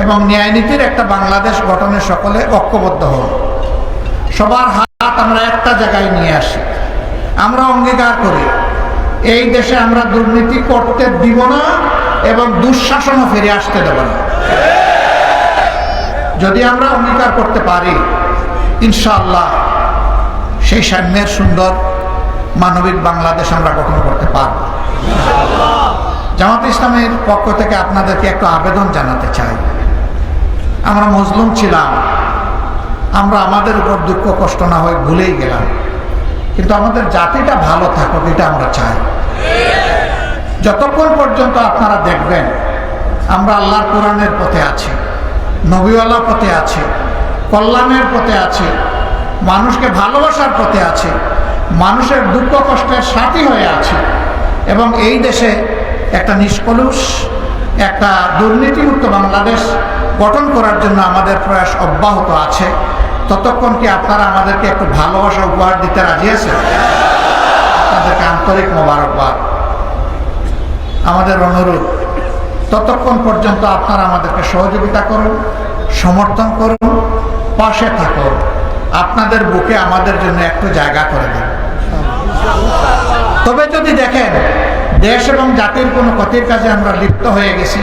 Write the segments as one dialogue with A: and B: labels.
A: এবং ন্যায়নীতির একটা বাংলাদেশ গঠনে সকলে ঐক্যবদ্ধ হন। সবার হাত আমরা একটা জায়গায় নিয়ে আসি। আমরা অঙ্গীকার করি, এই দেশে আমরা দুর্নীতি করতে দিব না এবং দুঃশাসনও ফিরে আসতে দেব না। যদি আমরা অঙ্গীকার করতে পারি, ইনশাআল্লাহ সেই সাম্যের সুন্দর মানবিক বাংলাদেশ আমরা গঠন করতে পারব। জামাত ইসলামের পক্ষ থেকে আপনাদেরকে একটু আবেদন জানাতে চাই। আমরা মজলুম ছিলাম। আমরা আমাদের উপর দুঃখ, কষ্ট না হয়ে ভুলেই গেলাম। কিন্তু আমাদের জাতিটা ভালো থাকুক, এটা আমরা চাই। যতক্ষণ পর্যন্ত আপনারা দেখবেন, আমরা আল্লাহর কোরআনের পথে আছি নবীওয়ালা পথে আছি, কল্যাণের পথে আছি, মানুষকে ভালোবাসার পথে আছি, মানুষের দুঃখ, কষ্টের সাথী হয়ে আছে, এবং এই দেশে একটা নিষ্কলুষ, একটা দুর্নীতিমুক্ত বাংলাদেশ গঠন করার জন্য আমাদের প্রয়াস অব্যাহত আছে। ততক্ষণ কি আপনারা আমাদেরকে একটু ভালোবাসা উপহার দিতে রাজি আছেন? আপনাদেরকে আন্তরিক মোবারকবাদ। আমাদের অনুরোধ, ততক্ষণ পর্যন্ত আপনারা আমাদেরকে সহযোগিতা করুন, সমর্থন করুন, পাশে থাকুন। আপনাদের বুকে আমাদের জন্য একটু জায়গা করে দিন। তবে যদি দেখেন, দেশ এবং জাতির কোনো ক্ষতির কাজে আমরা লিপ্ত হয়ে গেছি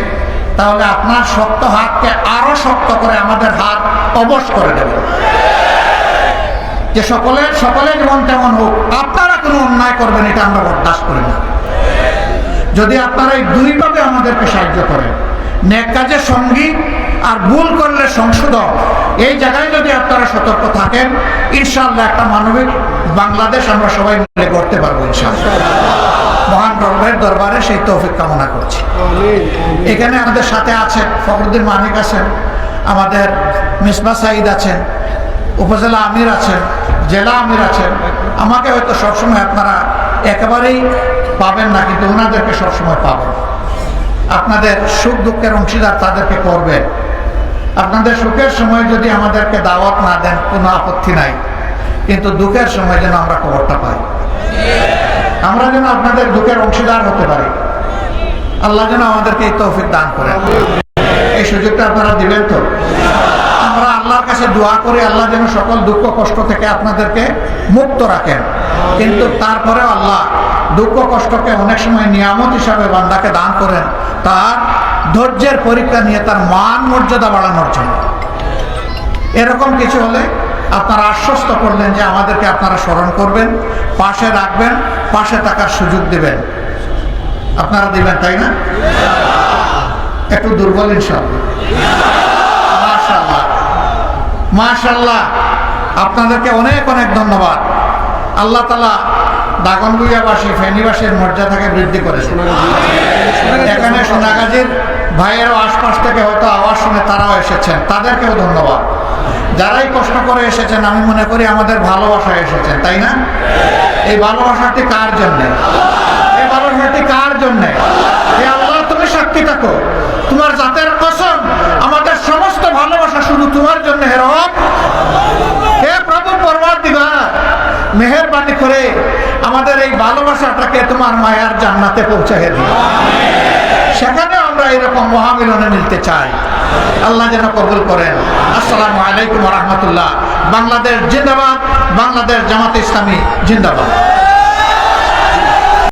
A: তাহলে আপনার শক্ত হাতকে আরও শক্ত করে আমাদের হাত অবশ করে দেবে। যে সকলের সকলের যেমন তেমন হোক, আপনারা কোনো অন্যায় করবেন, এটা আমরা বরদাস্ত করি না। যদি আপনারা এই দুইভাবে আমাদেরকে সাহায্য করেন, নেক কাজের সঙ্গী আর ভুল করলে সংশোধন এই জায়গায় যদি আপনারা সতর্ক থাকেন ইনশাল্লাহ একটা মানবিক বাংলাদেশ আমরা সবাই মিলে করতে পারব ইনশাল্লাহ মহান দরবারের দরবারে সেই তৌফিক কামনা করছি। এখানে আমাদের সাথে আছেন ফখরুদ্দিন মানিক আছেন, আমাদের মিসবা সাইদ আছেন, উপজেলা আমির আছেন, জেলা আমির আছেন। আমাকে হয়তো সবসময় আপনারা একেবারেই পাবেন না, কিন্তু ওনাদেরকে সবসময় পাবেন আপনাদের সুখ দুঃখের অংশীদার তাদেরকে করবেন আপনাদের সুখের সময় যদি আমাদেরকে দাওয়াত না দেন, কোনো আপত্তি নাই। কিন্তু দুঃখের সময় যেন আমরা খবরটা পাই। আমরা যেন আপনাদের দুঃখের অংশীদার হতে পারি। আল্লাহ যেন আমাদেরকে এই তৌফিক দান করেন। এই সুযোগটা আপনারা দিবেন তো? আমরা আল্লাহর কাছে দোয়া করি, আল্লাহ যেন সকল দুঃখ, কষ্ট থেকে আপনাদেরকে মুক্ত রাখেন। কিন্তু তারপরে আল্লাহ দুঃখ, কষ্টকে অনেক সময় নিয়ামত হিসাবে বান্দাকে দান করেন। তার ধৈর্যের পরীক্ষা নিয়ে তার মান মর্যাদা বাড়ানোর জন্য। এরকম কিছু হলে আপনারা আশ্বস্ত করলেন যে আমাদেরকে আপনারা স্মরণ করবেন, পাশে রাখবেন, পাশে থাকার সুযোগ দেবেন। আপনারা দিবেন, তাই না? একটু দুর্বল ইনশাল্লাহ মাশাল্লাহ আপনাদেরকে অনেক অনেক ধন্যবাদ। আল্লাহ তালা দাগনগুইয়াবাসী ফেনীবাসীর মর্যাদাকে বৃদ্ধি করেছে। এখানে সোনাগাজীর ভাইয়েরও আশপাশ থেকে হয়তো আওয়াজ শুনে তারাও এসেছেন। তাদেরকেও ধন্যবাদ। যারাই কষ্ট করে এসেছেন, আমি মনে করি আমাদের ভালোবাসায় এসেছেন তাই না? এই ভালোবাসাটি কার জন্যে? এই ভালোবাসাটি কার জন্যে? এই আল্লাহ, তুমি সাক্ষী থাকো। তোমার জাতের কসম, আমাদের সমস্ত ভালোবাসা শুধু তোমার জন্য হেরব হে প্রভু পরবার দিবা মেহরবানি করে আমাদের এই ভালোবাসাটাকে তোমার মায়ার জান্নাতে পৌঁছে দিও সেখানে আমরা এরকম মহামিলনে মিলতে চাই। আল্লাহ যেন কবুল করেন। আসসালামু আলাইকুম রহমতুল্লাহ। বাংলাদেশ জিন্দাবাদ বাংলাদেশ জামাত ইসলামী জিন্দাবাদ।